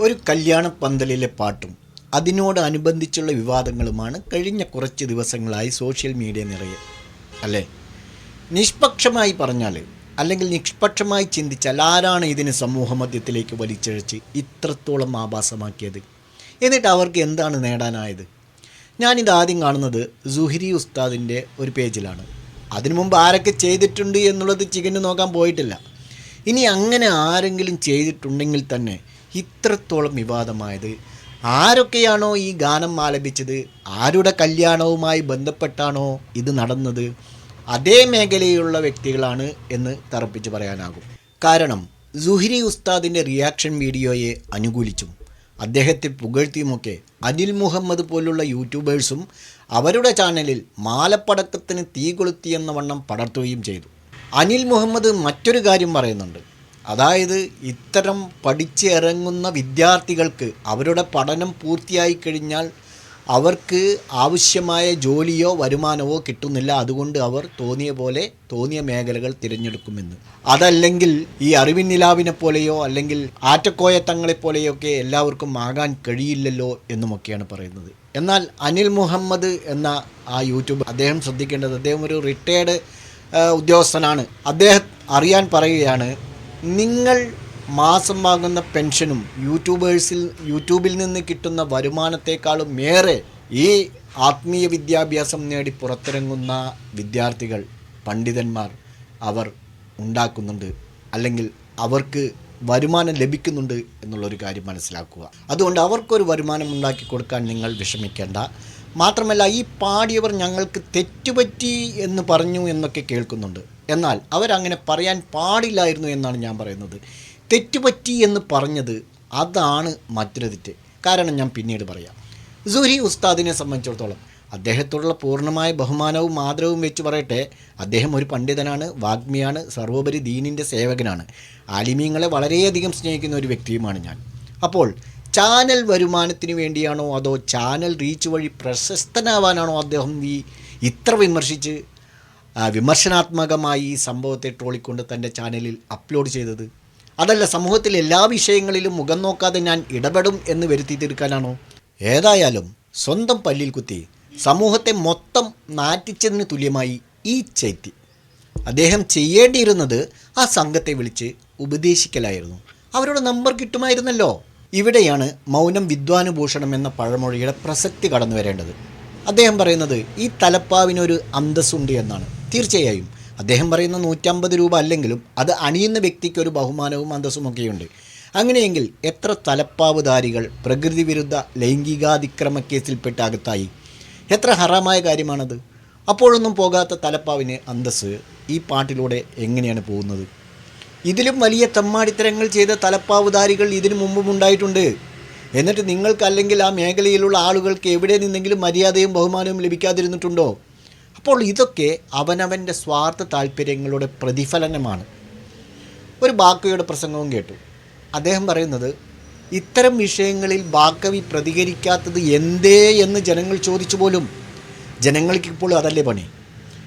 ഒരു കല്യാണ പന്തലിലെ പാട്ടും അതിനോട് അനുബന്ധിച്ചുള്ള വിവാദങ്ങളുമാണ് കഴിഞ്ഞ കുറച്ച് ദിവസങ്ങളായി സോഷ്യൽ മീഡിയ നിറയെ. അല്ലേ? നിഷ്പക്ഷമായി പറഞ്ഞാൽ അല്ലെങ്കിൽ നിഷ്പക്ഷമായി ചിന്തിച്ചാൽ ആരാണ് ഇതിന് സമൂഹ മധ്യത്തിലേക്ക് വലിച്ചഴച്ച് ഇത്രത്തോളം ആഭാസമാക്കിയത്? എന്നിട്ട് അവർക്ക് എന്താണ് നേടാനായത്? ഞാനിത് ആദ്യം കാണുന്നത് സുഹിരി ഉസ്താദിന്റെ ഒരു പേജിലാണ്. അതിനു മുമ്പ് ആരൊക്കെ ചെയ്തിട്ടുണ്ട് എന്നുള്ളത് ചികഞ്ഞു നോക്കാൻ പോയിട്ടില്ല. ഇനി അങ്ങനെ ആരെങ്കിലും ചെയ്തിട്ടുണ്ടെങ്കിൽ തന്നെ ഇത്രത്തോളം വിവാദമായത്? ആരൊക്കെയാണോ ഈ ഗാനം ആലപിച്ചത്? ആരുടെ കല്യാണവുമായി ബന്ധപ്പെട്ടാണോ ഇത് നടന്നത്? അതേ മേഖലയിലുള്ള വ്യക്തികളാണ് എന്ന് തറപ്പിച്ച് പറയാനാകും. കാരണം സുഹിരി ഉസ്താദിന്റെ റിയാക്ഷൻ വീഡിയോയെ അനുകൂലിച്ചും അദ്ദേഹത്തെ പുകഴ്ത്തിയുമൊക്കെ അനിൽ മുഹമ്മദ് പോലുള്ള യൂട്യൂബേഴ്സും അവരുടെ ചാനലിൽ മാലപ്പടക്കത്തിന് തീ കൊളുത്തിയെന്ന വണ്ണം പടർത്തുകയും ചെയ്തു. അനിൽ മുഹമ്മദ് മറ്റൊരു കാര്യം പറയുന്നുണ്ട്. അതായത് ഇത്തരം പഠിച്ചിറങ്ങുന്ന വിദ്യാർത്ഥികൾക്ക് അവരുടെ പഠനം പൂർത്തിയായി കഴിഞ്ഞാൽ അവർക്ക് ആവശ്യമായ ജോലിയോ വരുമാനമോ കിട്ടുന്നില്ല. അതുകൊണ്ട് അവർ തോന്നിയ പോലെ തോന്നിയ മേഖലകൾ തിരഞ്ഞെടുക്കുമെന്ന്. അതല്ലെങ്കിൽ ഈ അറിവിൻ നിലാവിനെ പോലെയോ അല്ലെങ്കിൽ ആറ്റക്കോയ പോലെയോ ഒക്കെ എല്ലാവർക്കും ആകാൻ കഴിയില്ലല്ലോ എന്നുമൊക്കെയാണ് പറയുന്നത്. എന്നാൽ അനിൽ മുഹമ്മദ് എന്ന ആ യൂട്യൂബ് അദ്ദേഹം ശ്രദ്ധിക്കേണ്ടത് അദ്ദേഹം ഒരു റിട്ടയേർഡ് ഉദ്യോഗസ്ഥനാണ്. അദ്ദേഹം അറിയാൻ പറയുകയാണ് നിങ്ങൾ മാസം വാങ്ങുന്ന പെൻഷനും യൂട്യൂബേഴ്സിൽ യൂട്യൂബിൽ നിന്ന് കിട്ടുന്ന വരുമാനത്തെക്കാളും ഏറെ ഈ ആത്മീയ വിദ്യാഭ്യാസം നേടി പുറത്തിറങ്ങുന്ന വിദ്യാർത്ഥികൾ പണ്ഡിതന്മാർ അവർ ഉണ്ടാക്കുന്നുണ്ട്. അല്ലെങ്കിൽ അവർക്ക് വരുമാനം ലഭിക്കുന്നുണ്ട് എന്നുള്ളൊരു കാര്യം മനസ്സിലാക്കുക. അതുകൊണ്ട് അവർക്കൊരു വരുമാനം ഉണ്ടാക്കി കൊടുക്കാൻ നിങ്ങൾ വിഷമിക്കേണ്ട. മാത്രമല്ല ഈ പാടിയവർ ഞങ്ങൾക്ക് തെറ്റുപറ്റി എന്ന് പറഞ്ഞു എന്നൊക്കെ കേൾക്കുന്നുണ്ട്. എന്നാൽ അവരങ്ങനെ പറയാൻ പാടില്ലായിരുന്നു എന്നാണ് ഞാൻ പറയുന്നത്. തെറ്റുപറ്റി എന്ന് പറഞ്ഞത് അതാണ് മറ്റൊരു തെറ്റ്. കാരണം ഞാൻ പിന്നീട് പറയാം. സുഹി ഉസ്താദിനെ സംബന്ധിച്ചിടത്തോളം അദ്ദേഹത്തോടുള്ള പൂർണമായ ബഹുമാനവും ആദരവും വെച്ച് പറയട്ടെ അദ്ദേഹം ഒരു പണ്ഡിതനാണ് വാഗ്മിയാണ് സർവോപരി ദീനിന്റെ സേവകനാണ്. ആലിമീങ്ങളെ വളരെയധികം സ്നേഹിക്കുന്ന ഒരു വ്യക്തിയുമാണ് ഞാൻ. അപ്പോൾ ചാനൽ വരുമാനത്തിന് വേണ്ടിയാണോ അതോ ചാനൽ റീച്ച് വഴി പ്രശസ്തനാവാനാണോ അദ്ദേഹം ഈ ഇത്ര വിമർശിച്ച് വിമർശനാത്മകമായി ഈ സംഭവത്തെ ട്രോളിക്കൊണ്ട് തന്റെ ചാനലിൽ അപ്ലോഡ് ചെയ്തത്. അതല്ല സമൂഹത്തിൽ എല്ലാ വിഷയങ്ങളിലും മുഖം നോക്കാതെ ഞാൻ ഇടപെടും എന്ന് വരുത്തി തീർക്കാനാണോ? ഏതായാലും സ്വന്തം പല്ലിൽ കുത്തി സമൂഹത്തെ മൊത്തം നാറ്റിച്ചതിന് തുല്യമായി ഈ ചൈത്തി അദ്ദേഹം ചെയ്യേണ്ടിയിരുന്നത് ആ സംഘത്തെ വിളിച്ച് ഉപദേശിക്കലായിരുന്നു. അവരുടെ നമ്പർ കിട്ടുമായിരുന്നല്ലോ. ഇവിടെയാണ് മൗനം വിദ്വാനുഭൂഷണം എന്ന പഴമൊഴിയുടെ പ്രസക്തി കടന്നു വരേണ്ടത് അദ്ദേഹം പറയുന്നത് ഈ തലപ്പാവിനൊരു അന്തസ്സുണ്ട് എന്നാണ്. തീർച്ചയായും. അദ്ദേഹം പറയുന്ന നൂറ്റമ്പത് രൂപ അല്ലെങ്കിലും അത് അണിയുന്ന വ്യക്തിക്ക് ഒരു ബഹുമാനവും അന്തസ്സുമൊക്കെയുണ്ട് അങ്ങനെയെങ്കിൽ എത്ര തലപ്പാവുധാരികൾ പ്രകൃതി വിരുദ്ധ ലൈംഗികാതിക്രമ കേസിൽപ്പെട്ട് അകത്തായി എത്ര ഹറാമായ കാര്യമാണത്? അപ്പോഴൊന്നും പോകാത്ത തലപ്പാവിന് അന്തസ്സ് ഈ പാട്ടിലൂടെ എങ്ങനെയാണ് പോകുന്നത്? ഇതിലും വലിയ തെമ്മാടിത്തരങ്ങൾ ചെയ്ത തലപ്പാവുധാരികൾ ഇതിനു മുമ്പും ഉണ്ടായിട്ടുണ്ട്. എന്നിട്ട് നിങ്ങൾക്കല്ലെങ്കിൽ ആ മേഖലയിലുള്ള ആളുകൾക്ക് എവിടെ നിന്നെങ്കിലും മര്യാദയും ബഹുമാനവും ലഭിക്കാതിരുന്നിട്ടുണ്ടോ? അപ്പോൾ ഇതൊക്കെ അവനവന്റെ സ്വാർത്ഥ താല്പര്യങ്ങളുടെ പ്രതിഫലനമാണ്. ഒരു ബാക്കവിയുടെ പ്രസംഗവും കേട്ടു. അദ്ദേഹം പറയുന്നത് ഇത്തരം വിഷയങ്ങളിൽ ബാക്കവി പ്രതികരിക്കാത്തത് എന്തേ എന്ന് ജനങ്ങൾ ചോദിച്ചു പോലും. ജനങ്ങൾക്കിപ്പോൾ അതല്ലേ പണി?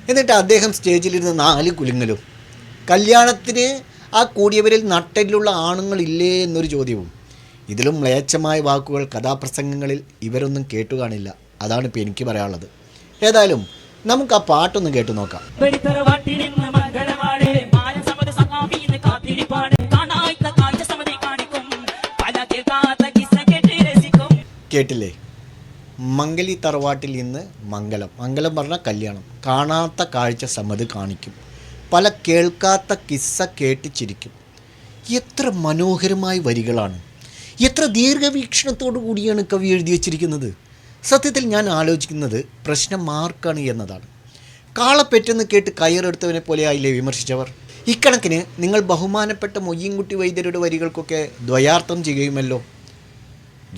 എന്നിട്ട് അദ്ദേഹം സ്റ്റേജിലിരുന്ന് നാല് കുലുങ്ങലും കല്യാണത്തിന് ആ കൂടിയവരിൽ നട്ടലിലുള്ള ആണുങ്ങളില്ലേ എന്നൊരു ചോദ്യവും. ഇതിലും മ്ലേച്ഛമായ വാക്കുകൾ കഥാപ്രസംഗങ്ങളിൽ ഇവരൊന്നും കേട്ടു കാണില്ല. അതാണ് ഇപ്പോൾ എനിക്ക് പറയാനുള്ളത്. ഏതായാലും നമുക്ക് ആ പാട്ടൊന്ന് കേട്ടു നോക്കാം. കേട്ടില്ലേ? മംഗലി തറവാട്ടിൽ ഇന്ന് മംഗലം. മംഗലം പറഞ്ഞാൽ കല്യാണം. കാണാത്ത കാഴ്ച സമ്മതി കാണിക്കും. പല കേൾക്കാത്ത കിസ്സ കേട്ട് ചിരിക്കും. എത്ര മനോഹരമായ വരികളാണ്. എത്ര ദീർഘവീക്ഷണത്തോടു കൂടിയാണ് കവി എഴുതി വച്ചിരിക്കുന്നത്. സത്യത്തിൽ ഞാൻ ആലോചിക്കുന്നത് പ്രശ്നം മാർക്കാണ് എന്നതാണ്. കാളപ്പെറ്റെന്ന് കേട്ട് കയറെടുത്തവനെ പോലെയായില്ലേ വിമർശിച്ചവർ? ഇക്കണക്കിന് നിങ്ങൾ ബഹുമാനപ്പെട്ട മൊയ്യൻകുട്ടി വൈദ്യരുടെ വരികൾക്കൊക്കെ ദ്വയാർത്ഥം ചെയ്യുമല്ലോ.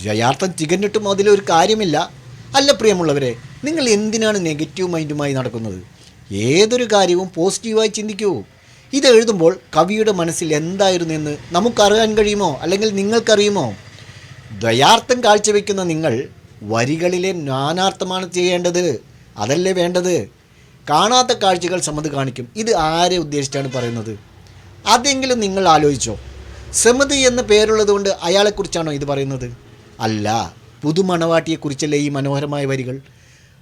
ദ്വയാർത്ഥം ചികഞ്ഞിട്ടും അതിലൊരു കാര്യമില്ല. അല്ല പ്രിയമുള്ളവരെ നിങ്ങൾ എന്തിനാണ് നെഗറ്റീവ് മൈൻഡുമായി നടക്കുന്നത്? ഏതൊരു കാര്യവും പോസിറ്റീവായി ചിന്തിക്കൂ. ഇത് എഴുതുമ്പോൾ കവിയുടെ മനസ്സിൽ എന്തായിരുന്നു എന്ന് നമുക്കറിയാൻ കഴിയുമോ? അല്ലെങ്കിൽ നിങ്ങൾക്കറിയുമോ? ദ്വയാർത്ഥം കാഴ്ചവെക്കുന്ന നിങ്ങൾ വരികളിലെ നാനാർത്ഥമാണ് ചെയ്യേണ്ടത്. അതല്ലേ വേണ്ടത്? കാണാത്ത കാഴ്ചകൾ സമത് കാണിക്കും. ഇത് ആരെ ഉദ്ദേശിച്ചാണ് പറയുന്നത്? അതെങ്കിലും നിങ്ങൾ ആലോചിച്ചോ. സമത് എന്ന പേരുള്ളത് കൊണ്ട് അയാളെക്കുറിച്ചാണോ ഇത് പറയുന്നത്? അല്ല. പുതുമണവാട്ടിയെക്കുറിച്ചല്ലേ ഈ മനോഹരമായ വരികൾ?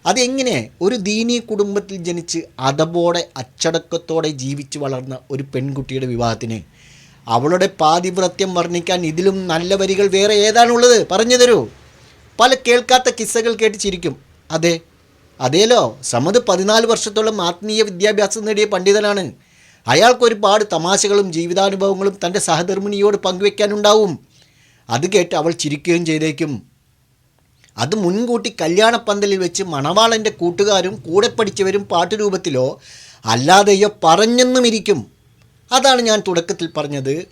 അതെങ്ങനെ ഒരു ദീനീ കുടുംബത്തിൽ ജനിച്ച് അതബോടെ അച്ചടക്കത്തോടെ ജീവിച്ച് വളർന്ന ഒരു പെൺകുട്ടിയുടെ വിവാഹത്തിന് അവളുടെ പാതിവ്രത്യം വർണിക്കാൻ ഇതിലും നല്ല വരികൾ വേറെ ഏതാണുള്ളത്? പറഞ്ഞു തരൂ. പല കേൾക്കാത്ത കിസ്സകൾ കേട്ട് ചിരിക്കും. അതെ അതേലോ സമത് പതിനാല് വർഷത്തോളം ആത്മീയ വിദ്യാഭ്യാസം നേടിയ പണ്ഡിതനാണ്. അയാൾക്ക് ഒരുപാട് തമാശകളും ജീവിതാനുഭവങ്ങളും തന്റെ സഹധർമ്മിണിയോട് പങ്കുവെക്കാനുണ്ടാവും. അത് കേട്ട് അവൾ ചിരിക്കുകയും ചെയ്തേക്കും. അത് മുൻകൂട്ടി കല്യാണപ്പന്തലിൽ വെച്ച് മണവാളന്റെ കൂട്ടുകാരും കൂടെ പഠിച്ചവരും പാട്ടുരൂപത്തിലോ അല്ലാതെയോ പറഞ്ഞെന്നും ഇരിക്കും അതാണ് ഞാൻ തുടക്കത്തിൽ പറഞ്ഞത്.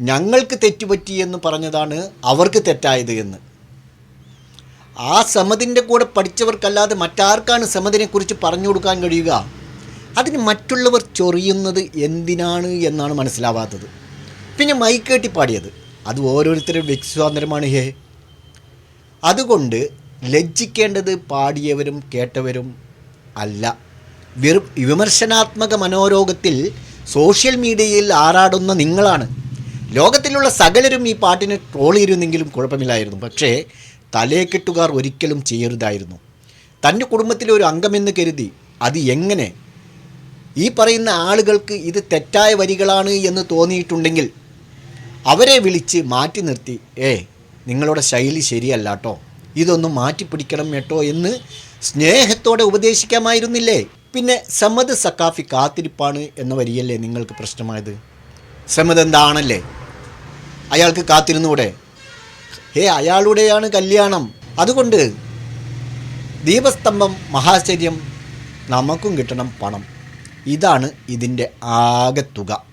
ഞങ്ങൾക്ക് തെറ്റുപറ്റി എന്ന് പറഞ്ഞതാണ് അവർക്ക് തെറ്റായത് എന്ന്. ആ സമതിന്റെ കൂടെ പഠിച്ചവർക്കല്ലാതെ മറ്റാർക്കാണ് സമതിനെക്കുറിച്ച് പറഞ്ഞു കൊടുക്കാൻ കഴിയുക? അതിന് മറ്റുള്ളവർ ചൊറിയുന്നത് എന്തിനാണ് എന്നാണ് മനസ്സിലാവാത്തത്. പിന്നെ മൈക്കേട്ടി പാടിയത്. അത് ഓരോരുത്തരുടെ വ്യക്തിസ്വാതന്ത്ര്യമാണ് ഹേ. അതുകൊണ്ട് ലജ്ജിക്കേണ്ടത് പാടിയവരും കേട്ടവരും അല്ല. വിമർശനാത്മക മനോരോഗത്തിൽ സോഷ്യൽ മീഡിയയിൽ ആറാടുന്ന നിങ്ങളാണ്. ലോകത്തിലുള്ള സകലരും ഈ പാട്ടിനെ ട്രോൾ ചെയ്തിരുന്നെങ്കിലും കുഴപ്പമില്ലായിരുന്നു. പക്ഷേ തലേക്കെട്ടുകാർ ഒരിക്കലും ചെയ്യരുതായിരുന്നു. തന്റെ കുടുംബത്തിലെ ഒരു അംഗമെന്ന് കരുതി അത് എങ്ങനെ? ഈ പറയുന്ന ആളുകൾക്ക് ഇത് തെറ്റായ വരികളാണ് എന്ന് തോന്നിയിട്ടുണ്ടെങ്കിൽ അവരെ വിളിച്ച് മാറ്റി നിർത്തി ഏ നിങ്ങളുടെ ശൈലി ശരിയല്ല കേട്ടോ ഇതൊന്ന് മാറ്റിപ്പിടിക്കണം കേട്ടോ എന്ന് സ്നേഹത്തോടെ ഉപദേശിക്കാമായിരുന്നില്ലേ? പിന്നെ സമദ് സക്കാഫി കാത്തിരിപ്പാണ് എന്ന വരിയല്ലേ നിങ്ങൾക്ക് പ്രശ്നമായത്? സമദ് എന്താണല്ലേ? അയാൾക്ക് കാത്തിരുന്നൂടെ ഹേ അയാളുടെയാണ് കല്യാണം. അതുകൊണ്ട് ദീപസ്തംഭം മഹാശ്ചര്യം നമുക്കും കിട്ടണം പണം. ഇതാണ് ഇതിന്റെ ആകെ തുക